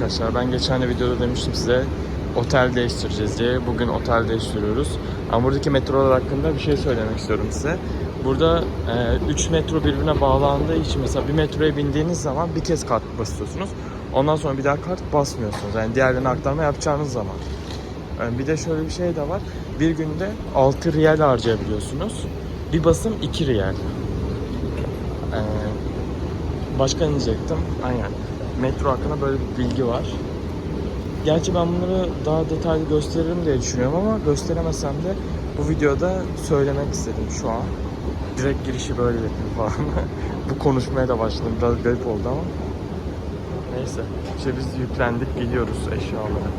arkadaşlar. Ben geçen de videoda demiştim size otel değiştireceğiz diye. Bugün otel değiştiriyoruz. Ama buradaki metrolar hakkında bir şey söylemek istiyorum size. Burada 3 metro birbirine bağlandığı için mesela bir metroya bindiğiniz zaman bir kez kart basıyorsunuz. Ondan sonra bir daha kart basmıyorsunuz. Yani diğerlerine aktarma yapacağınız zaman. Yani bir de şöyle bir şey de var. Bir günde 6 riyal harcayabiliyorsunuz. Bir basım 2 riyal. Ee, başka ne diyecektim? Aynen. Metro hakkında böyle bir bilgi var. Gerçi ben bunları daha detaylı gösteririm diye düşünüyorum ama gösteremesem de bu videoda söylemek istedim şu an. Direkt girişi böyle yapayım falan. bu konuşmaya da başladım. Biraz garip oldu ama. Neyse. İşte biz yüklendik gidiyoruz eşyalara.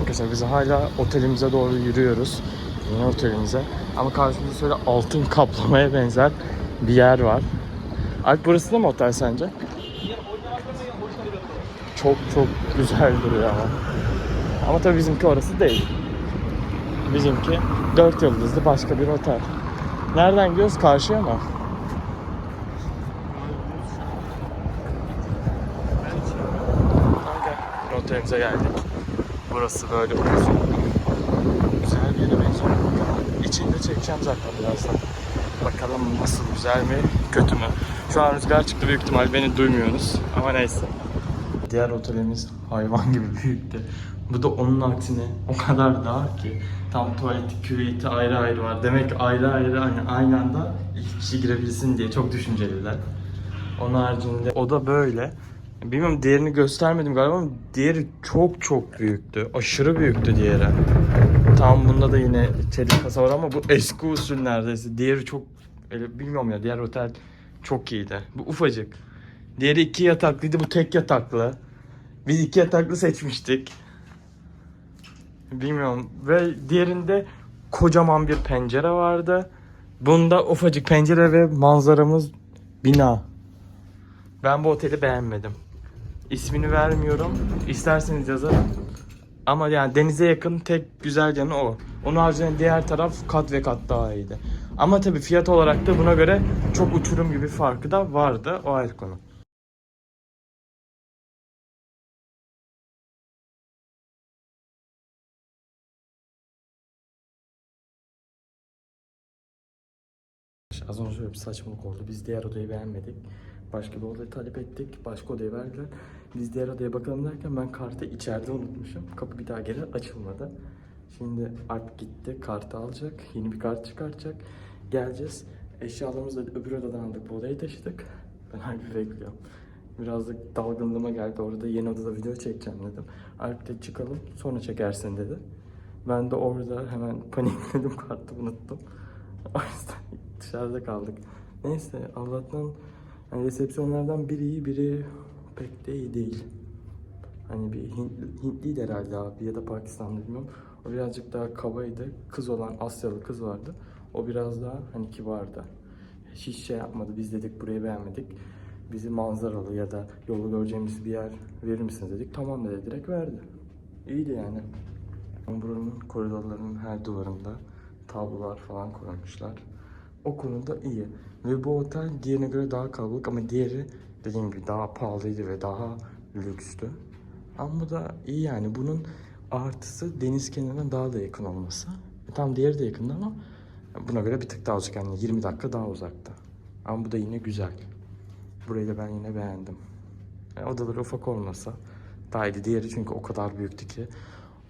Arkadaşlar biz hala otelimize doğru yürüyoruz. Yeni otelimize. Ama karşımızda şöyle altın kaplamaya benzer bir yer var. Alp burası da mı otel sence? Çok çok güzel duruyor ama. Ama tabii bizimki orası değil. Bizimki 4 yıldızlı başka bir otel. Nereden gidiyoruz? Karşıya mı? Otelimize geldik. Burası böyle uzun. Güzel bir yere benziyor. İçinde çekeceğim zaten birazdan. Bakalım nasıl güzel mi kötü mü? Şu an rüzgar çıktı büyük ihtimal beni duymuyorsunuz ama neyse. Diğer otelimiz hayvan gibi büyüktü. Bu da onun aksine o kadar dar ki tam tuvaleti, küveti ayrı ayrı var. Demek ayrı ayrı aynı, aynı anda iki kişi girebilsin diye çok düşünceliler. Onun haricinde o da böyle. Bilmiyorum diğerini göstermedim galiba ama diğeri çok çok büyüktü. Aşırı büyüktü diğeri. Tam bunda da yine çelik kasa var ama bu eski usul neredeyse. Diğeri çok bilmiyorum ya diğer otel çok iyiydi. Bu ufacık. Diğeri iki yataklıydı bu tek yataklı. Biz iki yataklı seçmiştik. Bilmiyorum. Ve diğerinde kocaman bir pencere vardı. Bunda ufacık pencere ve manzaramız bina. Ben bu oteli beğenmedim. İsmini vermiyorum. İsterseniz yazarım. Ama yani denize yakın tek güzel yanı o. Onun haricinde diğer taraf kat ve kat daha iyiydi. Ama tabii fiyat olarak da buna göre çok uçurum gibi farkı da vardı. O ayrı konu. Az önce bir saçmalık oldu. Biz diğer odayı beğenmedik. Başka bir odayı talep ettik. Başka odayı verdiler. Biz diğer odaya bakalım derken ben kartı içeride unutmuşum. Kapı bir daha geri açılmadı. Şimdi Alp gitti. Kartı alacak. Yeni bir kart çıkartacak. Geleceğiz. Eşyalarımızı da öbür odadan aldık. Bu odayı taşıdık. Ben Alp'i bekliyorum. Birazcık dalgınlığıma geldi. Orada yeni odada video çekeceğim dedim. Alp de çıkalım sonra çekersin dedi. Ben de orada hemen panikledim. Kartı unuttum. O yüzden dışarıda kaldık. Neyse Allah'tan hani resepsiyonlardan biri iyi biri pek de iyi değil. Hani bir Hint, Hintliydi herhalde abi ya da Pakistanlı bilmiyorum. O birazcık daha kabaydı. Kız olan Asyalı kız vardı. O biraz daha hani kibardı. Hiç şey yapmadı. Biz dedik burayı beğenmedik. Bizi manzaralı ya da yolu göreceğimiz bir yer verir misiniz dedik. Tamam dedi direkt verdi. İyiydi yani. Buranın koridorlarının her duvarında tablolar falan koymuşlar. O konuda iyi. Ve bu otel diğerine göre daha kalabalık ama diğeri dediğim gibi daha pahalıydı ve daha lükstü. Ama da iyi yani. Bunun artısı deniz kenarına daha da yakın olması. E, tam diğeri de yakında ama buna göre bir tık daha uzak yani 20 dakika daha uzakta. Ama bu da yine güzel. Burayı da ben yine beğendim. Yani odaları ufak olmasa daha iyiydi. Diğeri çünkü o kadar büyüktü ki.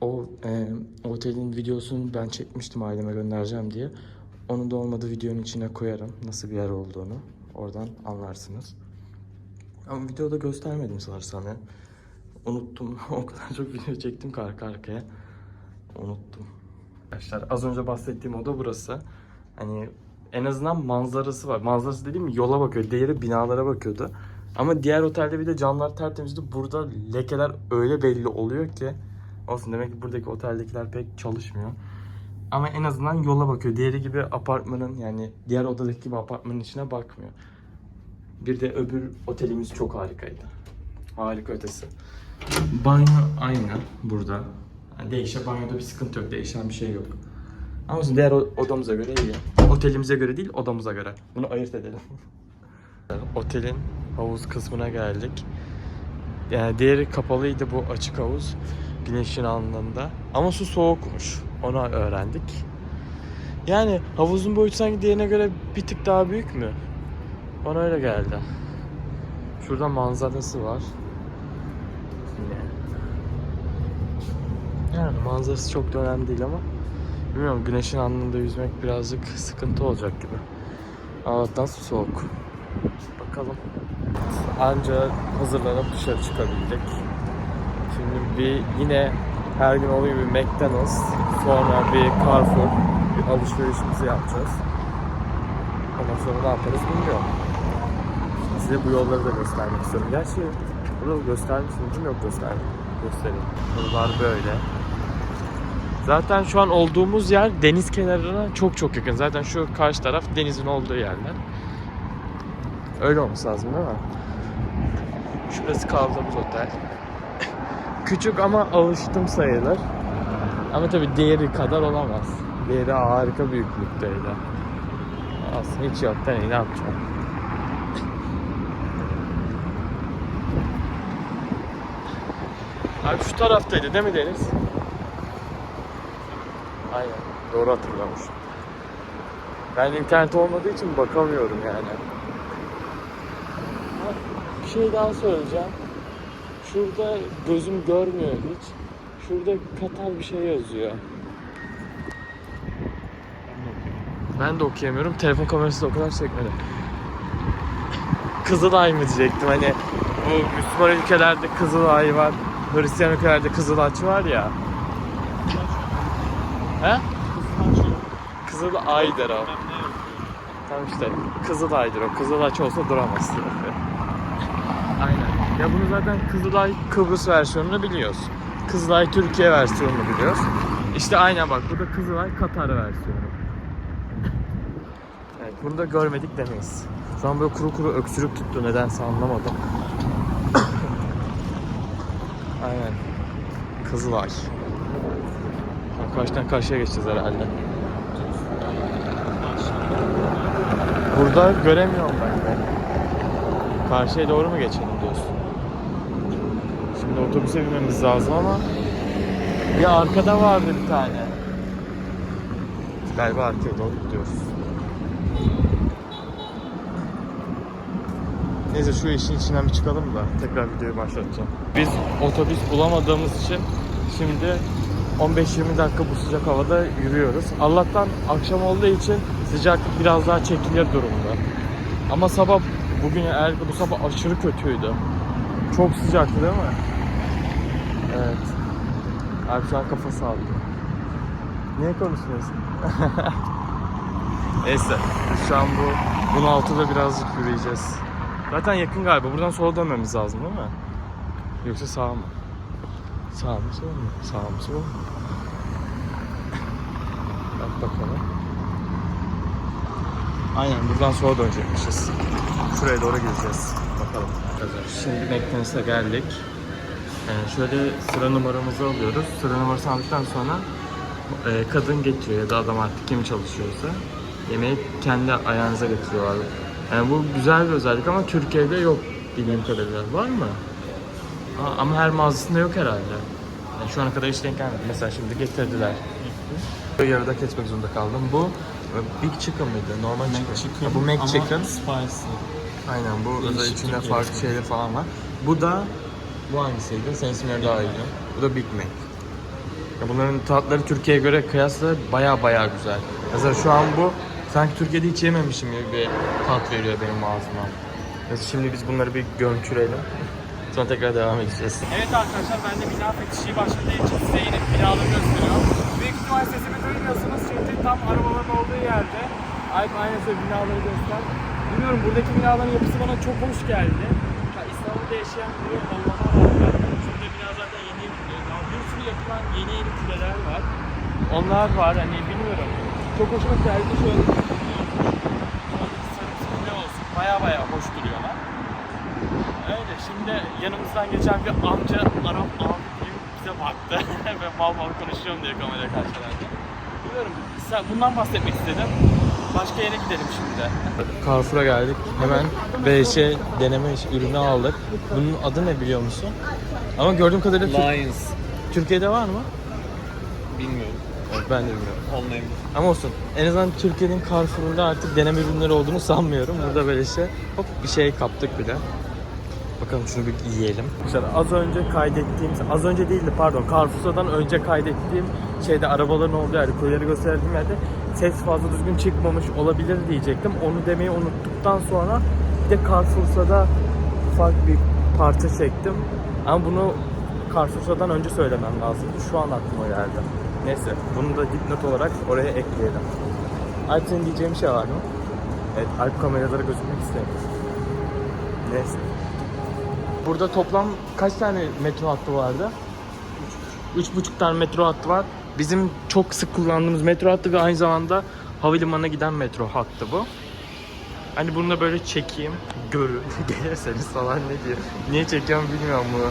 O e, otelin videosunu ben çekmiştim aileme göndereceğim diye. Onun da olmadı videonun içine koyarım nasıl bir yer olduğunu. Oradan anlarsınız. Ama videoda göstermedim sanırsam ya. Unuttum. o kadar çok video çektim ki arka arkaya. Unuttum. Arkadaşlar az önce bahsettiğim oda burası. Hani en azından manzarası var. Manzarası dediğim yola bakıyor. Diğeri binalara bakıyordu. Ama diğer otelde bir de camlar tertemizdi. Burada lekeler öyle belli oluyor ki. Olsun demek ki buradaki oteldekiler pek çalışmıyor. Ama en azından yola bakıyor. Diğeri gibi apartmanın yani diğer odadaki gibi apartmanın içine bakmıyor. Bir de öbür otelimiz çok harikaydı. Harika ötesi. Banyo aynı burada. Yani değişen banyoda bir sıkıntı yok. Değişen bir şey yok. Ama diğer o- odamıza göre iyi. Otelimize göre değil, odamıza göre. Bunu ayırt edelim. Otelin havuz kısmına geldik. Yani diğeri kapalıydı bu açık havuz. Güneşin alnında. Ama su soğukmuş. Onu öğrendik. Yani havuzun boyutu sanki diğerine göre bir tık daha büyük mü? Bana öyle geldi. Şurada manzarası var. Yani manzarası çok da önemli değil ama bilmiyorum güneşin alnında yüzmek birazcık sıkıntı olacak gibi. Allah'tan su soğuk. Bakalım. Anca hazırlanıp dışarı çıkabildik. Şimdi bir yine her gün olduğu gibi McDonald's, sonra bir Carrefour, bir alışverişimizi yapacağız. Ondan sonra ne yaparız bilmiyorum. Size bu yolları da göstermek istiyorum. Gerçi burada göstermişim değil? Yok gösterdim. Göstereyim. Buralar böyle. Zaten şu an olduğumuz yer deniz kenarına çok çok yakın. Zaten şu karşı taraf denizin olduğu yerler. Öyle olması lazım değil mi? Şurası kaldığımız otel. Küçük ama alıştım sayılır. Ama tabii diğeri kadar olamaz. Diğeri harika büyüklükteydi. Aslında hiç yok da ne yapacağım? Abi şu taraftaydı değil mi Deniz? Aynen. Doğru hatırlamış. Ben internet olmadığı için bakamıyorum yani. Bir şey daha söyleyeceğim. Şurada gözüm görmüyor hiç. Şurada Katar bir şey yazıyor. Ben de okuyamıyorum. Telefon kamerası da o kadar çekmedi. Kızılay mı diyecektim hani bu Müslüman ülkelerde Kızılay var. Hristiyan ülkelerde Kızılaç var ya. He? Kızılay'dır o. Tamam işte Kızılay'dır o. Kızılaç olsa duramaz. Ya bunu zaten Kızılay Kıbrıs versiyonunu biliyoruz. Kızılay Türkiye versiyonunu biliyoruz. İşte aynen bak bu da Kızılay Katar versiyonu. Evet, bunu da görmedik demeyiz. Şu an böyle kuru kuru öksürük tuttu nedense anlamadım. Aynen. Kızılay. Karşıdan karşıya geçeceğiz herhalde. Burada göremiyorum ben de. Karşıya doğru mu geçelim diyorsun? Şimdi otobüse binmemiz lazım ama ya arkada vardı bir tane. Galiba arkaya doğru gidiyoruz. Neyse şu işin içinden bir çıkalım da tekrar videoyu başlatacağım. Biz otobüs bulamadığımız için şimdi 15-20 dakika bu sıcak havada yürüyoruz. Allah'tan akşam olduğu için sıcaklık biraz daha çekilir durumda. Ama sabah bugün eğer bu sabah aşırı kötüydü. Çok sıcaktı değil mi? Evet. Abi şu an kafa sallıyor. Niye konuşmuyorsun? Neyse. Şu an bu bunaltıda birazcık yürüyeceğiz. Zaten yakın galiba. Buradan sola dönmemiz lazım değil mi? Yoksa sağ mı? Sağ mı sol mu? Sağ mı sol mu? Bak bakalım. Aynen buradan sola dönecekmişiz. Şuraya doğru gireceğiz. Bakalım. Şimdi McDonald's'a geldik. Ee, şöyle sıra numaramızı alıyoruz. Sıra numarasını aldıktan sonra e, kadın getiriyor ya da adam artık kim çalışıyorsa yemeği kendi ayağınıza getiriyorlar. Yani bu güzel bir özellik ama Türkiye'de yok bildiğim kadarıyla. Var mı? Aa, ama her mağazasında yok herhalde. Yani şu ana kadar hiç denk gelmedi. Mesela şimdi getirdiler. Yarıda kesmek zorunda kaldım. Bu e, Big Chicken mıydı? Normal chicken. Ha, bu Mac Chicken. Spicy. Aynen bu özel içinde farklı şeyler falan var. Bu da bu hangisiydi? Senin isimleri daha iyi. Bu da Big Mac. Ya bunların tatları Türkiye'ye göre kıyasla baya baya güzel. Mesela şu an bu sanki Türkiye'de hiç yememişim gibi bir tat veriyor benim ağzıma. Neyse şimdi biz bunları bir gömçürelim. Sonra tekrar devam edeceğiz. Evet arkadaşlar ben de bina fetişi başladığı için size yine binaları gösteriyorum. Büyük ihtimal sesimi duymuyorsunuz çünkü tam arabaların olduğu yerde. Alp aynısı binaları göster. Bilmiyorum buradaki binaların yapısı bana çok hoş geldi. İstanbul'da yaşayan biri olmama rağmen şurada bina zaten yeni. Daha bir sürü yapılan yeni yeni kuleler var. Onlar var hani bilmiyorum. Çok hoşuma geldi şöyle. Şuradaki sarı kule olsun. Baya baya hoş duruyorlar. Öyle şimdi yanımızdan geçen bir amca Arap abi bize baktı ve mal mal konuşuyorum diye kamera karşılarında. Bilmiyorum sen- bundan bahsetmek istedim. Başka yere gidelim şimdi de. Carrefour'a geldik. Hemen BŞ deneme iş- ürünü aldık. Bunun adı ne biliyor musun? Ama gördüğüm kadarıyla Tür- Lions. Türkiye'de var mı? Bilmiyorum. Evet, ben de bilmiyorum. Olmayabilir. Ama olsun. En azından Türkiye'nin Carrefour'unda artık deneme ürünleri olduğunu sanmıyorum. Burada böyle şey hop bir şey kaptık bile. Bakalım şunu bir yiyelim. Arkadaşlar az önce kaydettiğim, az önce değildi pardon Carrefour'dan önce kaydettiğim şeyde arabaların olduğu yerde, kuyuları gösterdiğim yerde ses fazla düzgün çıkmamış olabilir diyecektim. Onu demeyi unuttuktan sonra bir de Carrefour'da ufak bir parça çektim. Ama bunu Carrefour'dan önce söylemem lazımdı. Şu an aklıma geldi. Neyse bunu da dipnot olarak oraya ekleyelim. Alp senin diyeceğin bir şey var mı? Evet Alp kameralara gözükmek istemiyor. Neyse. Burada toplam kaç tane metro hattı vardı? Üç buçuk tane metro hattı var. Bizim çok sık kullandığımız metro hattı ve aynı zamanda havalimanına giden metro hattı bu. Hani bunu da böyle çekeyim, görün. Gelirseniz falan ne diyor. Niye çekiyorum bilmiyorum bunu.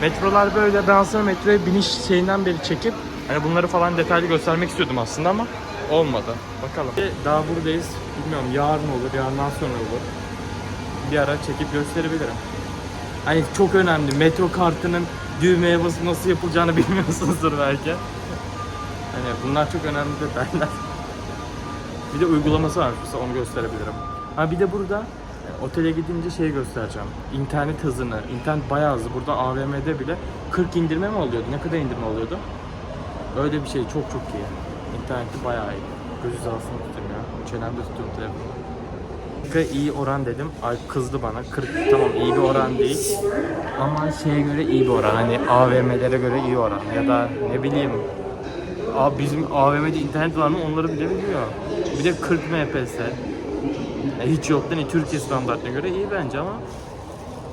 Metrolar böyle. Ben aslında metroya biniş şeyinden beri çekip hani bunları falan detaylı göstermek istiyordum aslında ama olmadı. Bakalım. Daha buradayız. Bilmiyorum yarın olur, yarından sonra olur. Bir ara çekip gösterebilirim. Hani çok önemli. Metro kartının düğmeye basıp nasıl yapılacağını bilmiyorsunuzdur belki. Hani bunlar çok önemli detaylar. Bir de uygulaması var. Mesela onu gösterebilirim. Ha bir de burada e, otele gidince şey göstereceğim. İnternet hızını. İnternet bayağı hızlı. Burada AVM'de bile 40 indirme mi oluyordu? Ne kadar indirme oluyordu? Öyle bir şey. Çok çok iyi. İnterneti bayağı iyi. Göz hizasını tutayım ya. Çenemde tutuyorum telefonu. Dakika iyi oran dedim. Alp kızdı bana. 40 tamam iyi bir oran değil. Ama şeye göre iyi bir oran. Hani AVM'lere göre iyi oran. Ya da ne bileyim. Abi bizim AVM'de internet var mı onları bile bilmiyor. Bir de 40 MPS. Yani hiç yoktan iyi. Türkiye standartına göre iyi bence ama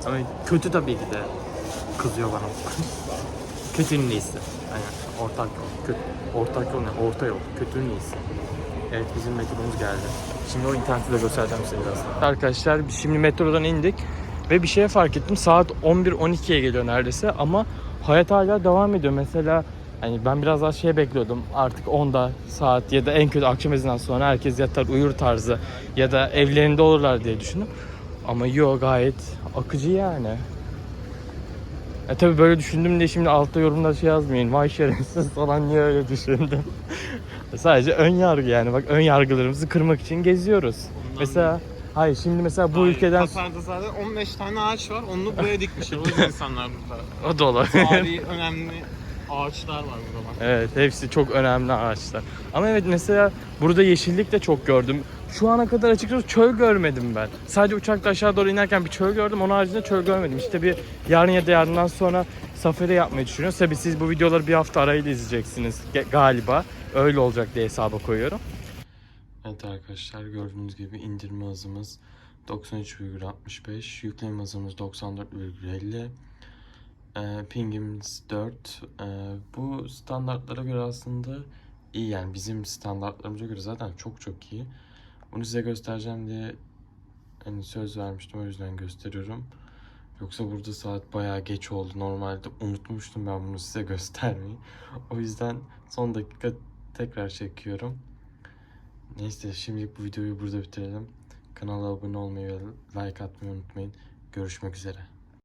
ama kötü tabii ki de kızıyor bana. Kötünün iyisi. Aynen. Ortak yol. Kötü. Ortak yol ne? Orta yol. Kötünün iyisi. Evet bizim metromuz geldi. Şimdi o interneti de göstereceğim size birazdan. Arkadaşlar şimdi metrodan indik ve bir şeye fark ettim. Saat 11-12'ye geliyor neredeyse ama hayat hala devam ediyor. Mesela hani ben biraz daha şey bekliyordum. Artık 10'da saat ya da en kötü akşam ezanından sonra herkes yatar uyur tarzı ya da evlerinde olurlar diye düşündüm. Ama yok gayet akıcı yani. E tabi böyle düşündüm diye şimdi altta yorumda şey yazmayın. Vay şerefsiz falan niye öyle düşündüm. Sadece ön yargı yani. Bak ön yargılarımızı kırmak için geziyoruz. mesela hayır şimdi mesela bu ülkeden Katar'da zaten 15 tane ağaç var. Onu buraya dikmişler. O insanlar burada. o da olabilir. Tarihi önemli ağaçlar var burada. Evet hepsi çok önemli ağaçlar. Ama evet mesela burada yeşillik de çok gördüm. Şu ana kadar açıkçası çöl görmedim ben. Sadece uçakta aşağı doğru inerken bir çöl gördüm. Onun haricinde çöl görmedim. İşte bir yarın ya da yarından sonra safari yapmayı düşünüyoruz. Tabii siz bu videoları bir hafta arayla izleyeceksiniz galiba. Öyle olacak diye hesaba koyuyorum. Evet arkadaşlar gördüğünüz gibi indirme hızımız 93,65, yükleme hızımız 94,50, ee, pingimiz 4. Ee, bu standartlara göre aslında iyi yani bizim standartlarımıza göre zaten çok çok iyi. Bunu size göstereceğim diye hani söz vermiştim o yüzden gösteriyorum. Yoksa burada saat bayağı geç oldu. Normalde unutmuştum ben bunu size göstermeyi. O yüzden son dakika tekrar çekiyorum. Neyse şimdilik bu videoyu burada bitirelim. Kanala abone olmayı ve like atmayı unutmayın. Görüşmek üzere.